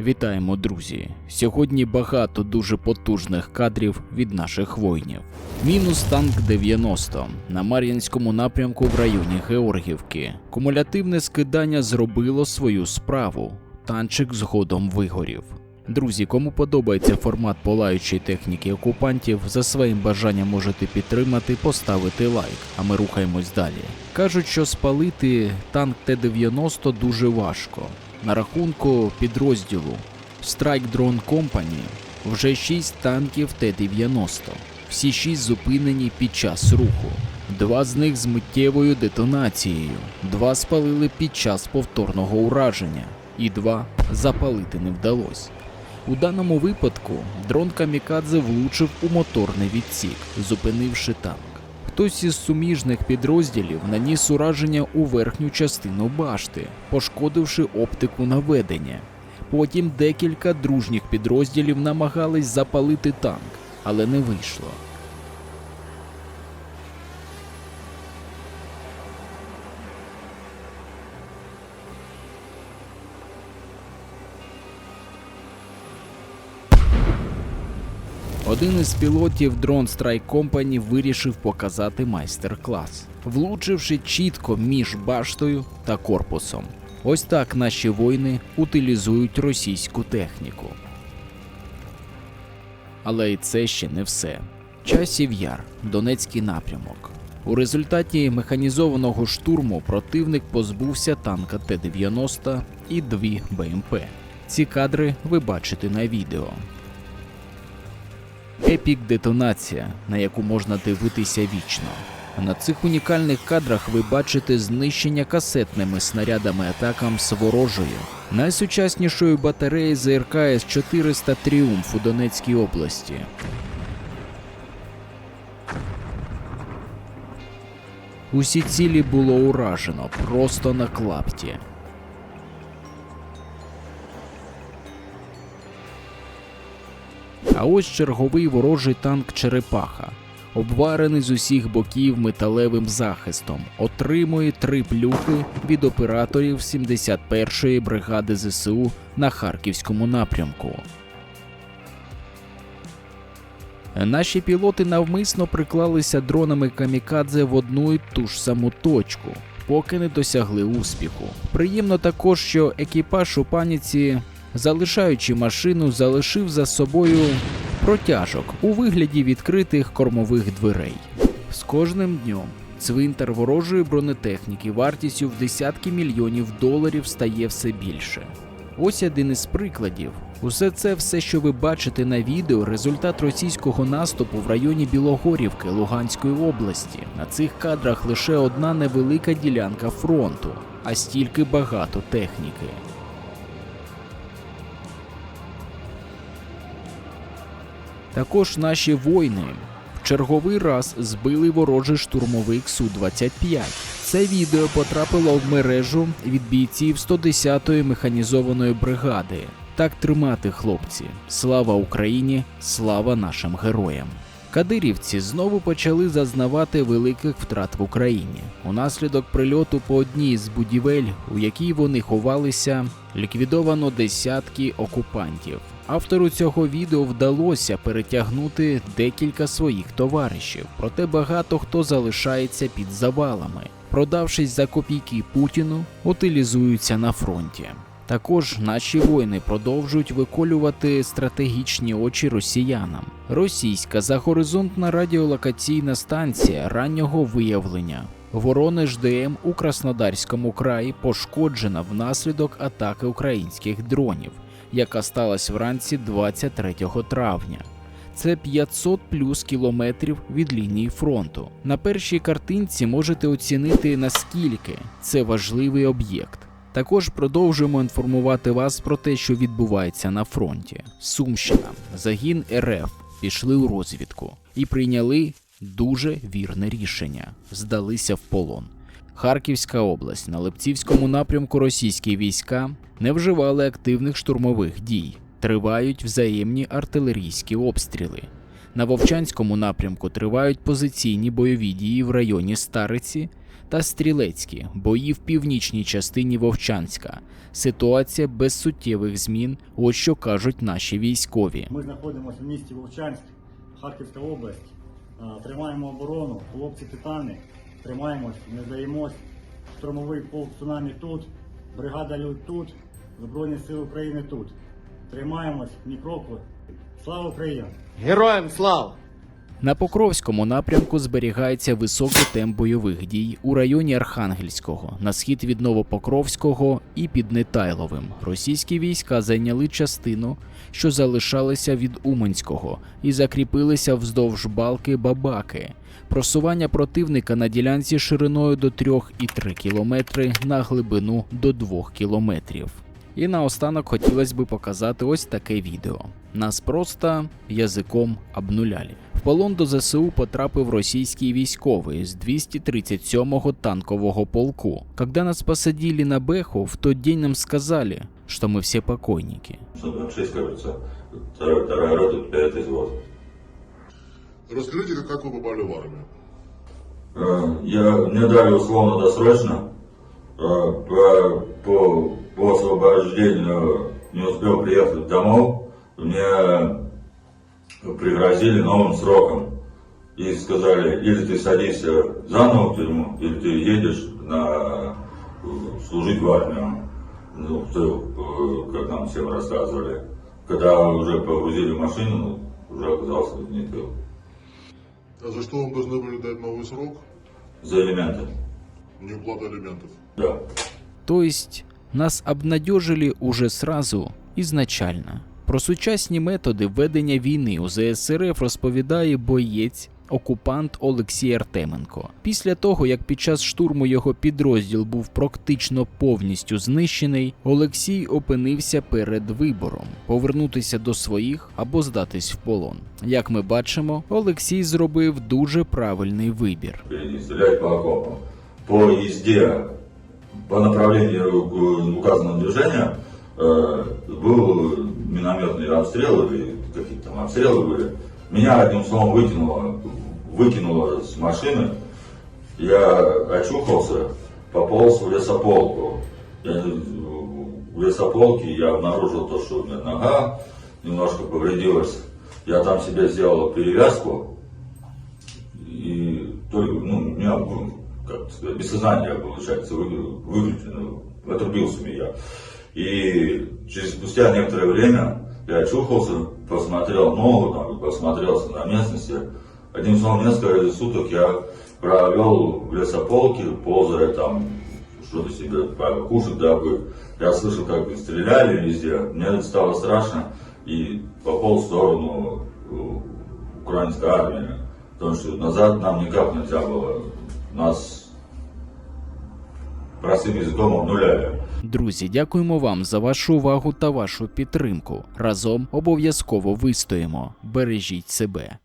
Вітаємо, друзі! Сьогодні багато дуже потужних кадрів від наших воїнів. Мінус танк 90 на Мар'їнському напрямку в районі Георгівки. Кумулятивне скидання зробило свою справу. Танчик згодом вигорів. Друзі, кому подобається формат палаючої техніки окупантів, за своїм бажанням можете підтримати, поставити лайк, а ми рухаємось далі. Кажуть, що спалити танк Т-90 дуже важко. На рахунку підрозділу Strike Drone Company вже 6 танків Т-90. Всі 6 зупинені під час руху. Два з них з миттєвою детонацією, два спалили під час повторного ураження, і два запалити не вдалося. У даному випадку дрон Камікадзе влучив у моторний відсік, зупинивши танк. Хтось із суміжних підрозділів наніс ураження у верхню частину башти, пошкодивши оптику наведення. Потім декілька дружніх підрозділів намагались запалити танк, але не вийшло. Один із пілотів Drone Strike Company вирішив показати майстер-клас, влучивши чітко між баштою та корпусом. Ось так наші воїни утилізують російську техніку. Але і це ще не все. Часів Яр, Донецький напрямок. У результаті механізованого штурму противник позбувся танка Т-90 і дві БМП. Ці кадри ви бачите на відео. Епік детонація, на яку можна дивитися вічно. На цих унікальних кадрах ви бачите знищення касетними снарядами атакам з ворожою, найсучаснішої батареї ЗРК С-400 Тріумф у Донецькій області. Усі цілі було уражено просто на клапті. А ось черговий ворожий танк Черепаха, обварений з усіх боків металевим захистом, отримує три плюхи від операторів 71-ї бригади ЗСУ на Харківському напрямку. Наші пілоти навмисно приклалися дронами камікадзе в одну і ту ж саму точку, поки не досягли успіху. Приємно також, що екіпаж у паніці залишаючи машину, залишив за собою протяжок у вигляді відкритих кормових дверей. З кожним днем цвинтар ворожої бронетехніки вартістю в десятки мільйонів доларів стає все більше. Ось один із прикладів. Усе це все, що ви бачите на відео, результат російського наступу в районі Білогорівки Луганської області. На цих кадрах лише одна невелика ділянка фронту, а стільки багато техніки. Також наші воїни в черговий раз збили ворожий штурмовик Су-25. Це відео потрапило в мережу від бійців 110-ї механізованої бригади. Так тримати, хлопці. Слава Україні, слава нашим героям. Кадирівці знову почали зазнавати великих втрат в Україні. Унаслідок прильоту по одній з будівель, у якій вони ховалися, ліквідовано десятки окупантів. Автору цього відео вдалося перетягнути декілька своїх товаришів, проте багато хто залишається під завалами. Продавшись за копійки Путіну, утилізуються на фронті. Також наші воїни продовжують виколювати стратегічні очі росіянам. Російська загоризонтна радіолокаційна станція раннього виявлення. Воронеж ДМ у Краснодарському краї пошкоджена внаслідок атаки українських дронів, яка сталася вранці 23 травня. Це 500 плюс кілометрів від лінії фронту. На першій картинці можете оцінити наскільки це важливий об'єкт. Також продовжуємо інформувати вас про те, що відбувається на фронті. Сумщина, загін РФ пішли у розвідку і прийняли дуже вірне рішення здалися в полон. Харківська область на Лепцівському напрямку російські війська не вживали активних штурмових дій, тривають взаємні артилерійські обстріли. На Вовчанському напрямку тривають позиційні бойові дії в районі Стариці та Стрілецькі бої в північній частині Вовчанська. Ситуація без суттєвих змін, ось що кажуть наші військові. Ми знаходимося в місті Вовчанськ, Харківська область. Тримаємо оборону, хлопці титани, тримаємось, не здаємось. Штурмовий полк цунамі тут, бригада Люд тут, Збройні Сили України тут. Тримаємось, ні кроку. Слава Україні! Героям слава! На Покровському напрямку зберігається високий темп бойових дій у районі Архангельського, на схід від Новопокровського і під Нетайловим. Російські війська зайняли частину, що залишалася від Уманського, і закріпилися вздовж балки Бабаки. Просування противника на ділянці шириною до 3,3 кілометри на глибину до 2 кілометрів. І наостанок хотілося би показати ось таке відео. Нас просто язиком обнуляли. В полон до ЗСУ потрапив російський військовий з 237-го танкового полку. Когда нас посадили на Беху, в тот день нам сказали, что мы все покойники. 6, кажется, второй, вторая рота, пятый взвод. Расскажите, как вы попали в армию? Я, мне дали условно-досрочно, э, по, по, по освобождению не успел приехать домой, мне пригрозили новым сроком. И сказали, или ты садишься заново в тюрьму, или ты едешь на, служить в армию. Ну, тыл, э, как нам всем рассказывали. Когда уже погрузили в машину, уже оказался не тыл. А за что вам должны были дать новый срок? За элементы. Неуплата алиментов. Да. То есть нас обнадежили уже сразу ізначально. Про сучасні методи ведення війни у ЗСРФ розповідає боєць. Окупант Олексій Артеменко. Після того, як під час штурму його підрозділ був практично повністю знищений, Олексій опинився перед вибором повернутися до своїх або здатись в полон. Як ми бачимо, Олексій зробив дуже правильний вибір. Стрелять по окопам. По езде, по направлению к указанного движения э, был минометный обстрел или какие-то там обстрелы были. Меня одним словом выкинуло, выкинуло с машины. Я очухался, пополз в лесополку. Я, в лесополке я обнаружил то, что у меня нога немножко повредилась. Я там себе сделал перевязку, и только, ну, меня, ну, как без сознания, получается, вы- выключено, отрубился меня. И через спустя некоторое время я очухался, посмотрел ногу, там, посмотрелся на местности. Одним словом, несколько суток я провел в лесополке, ползая там, что-то себе покушать добыть. Я слышал, как стреляли везде, мне стало страшно, и попал в сторону э, украинской армии. Потому что назад нам никак нельзя было. Нас простым языком обнуляли. Друзі, дякуємо вам за вашу увагу та вашу підтримку. Разом обов'язково вистоїмо. Бережіть себе.